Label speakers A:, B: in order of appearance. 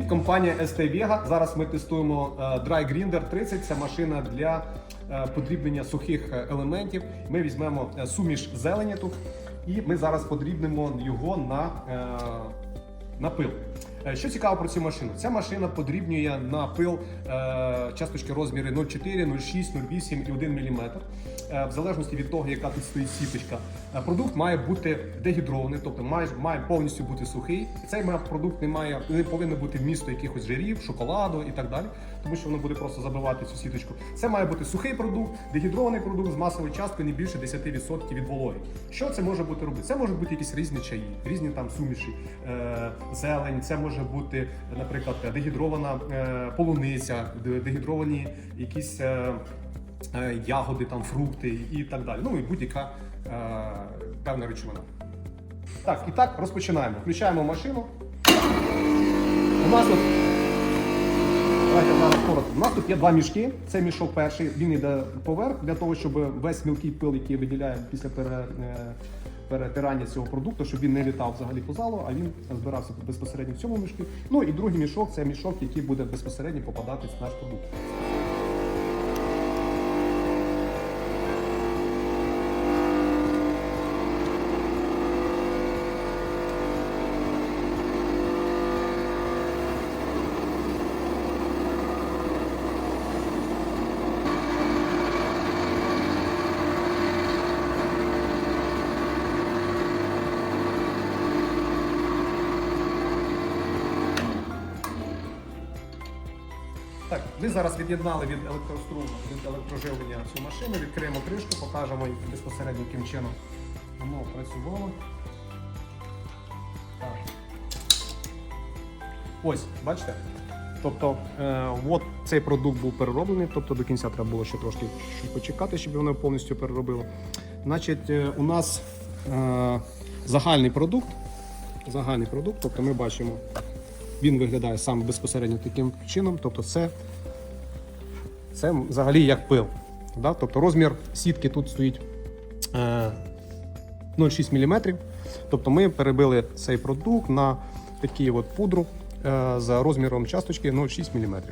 A: Компанія ST Vega. Зараз ми тестуємо е, Dry Grinder 30. Це машина для е, подрібнення сухих е, елементів. Ми візьмемо суміш зелені тут, і ми зараз подрібнемо його на, на пил. Е, Що цікаво про цю машину? Ця машина подрібнює на пил е, часточки розміри 0,4, 0,6, 0,8 і 1 мм. Е, в залежності від того, яка тут стоїть сіточка. Продукт має бути дегідрований, тобто має, має повністю бути сухий. Цей продукт не має не повинно бути вмісто якихось жирів, шоколаду і так далі, тому що воно буде просто забивати цю сіточку. Це має бути сухий продукт, дегідрований продукт з масовою часткою не більше 10% від вологи. Що це може бути робити? Це можуть бути якісь різні чаї, різні там суміші, зелень. Це може бути, наприклад, дегідрована е, полуниця, дегідровані якісь. Е, е, ягоди, там, фрукти і так далі. Ну і будь-яка певна речовина. Так, і так розпочинаємо. Включаємо машину. У нас тут. Давайте зараз коротко. У нас тут є два мішки. Це мішок перший, він йде поверх для того, щоб весь мілкий пил, який виділяє після пере, е, перетирання цього продукту, щоб він не літав взагалі по залу, а він збирався безпосередньо в цьому мішку. Ну і другий мішок це мішок, який буде безпосередньо попадати в наш продукт. Так, ми зараз від'єднали від електроструму, від електроживлення цю машину, відкриємо кришку, покажемо безпосередньо яким чином воно працювало. Так. Ось, бачите? Тобто, е, от цей продукт був перероблений, тобто до кінця треба було ще трошки почекати, щоб воно повністю переробило. Значить, е, у нас е, загальний продукт. Загальний продукт, тобто ми бачимо, він виглядає саме безпосередньо таким чином. Тобто це, це взагалі як пил. Да? Тобто розмір сітки тут стоїть е, 0,6 мм. Тобто ми перебили цей продукт на таку пудру е, за розміром часточки 0,6 мм.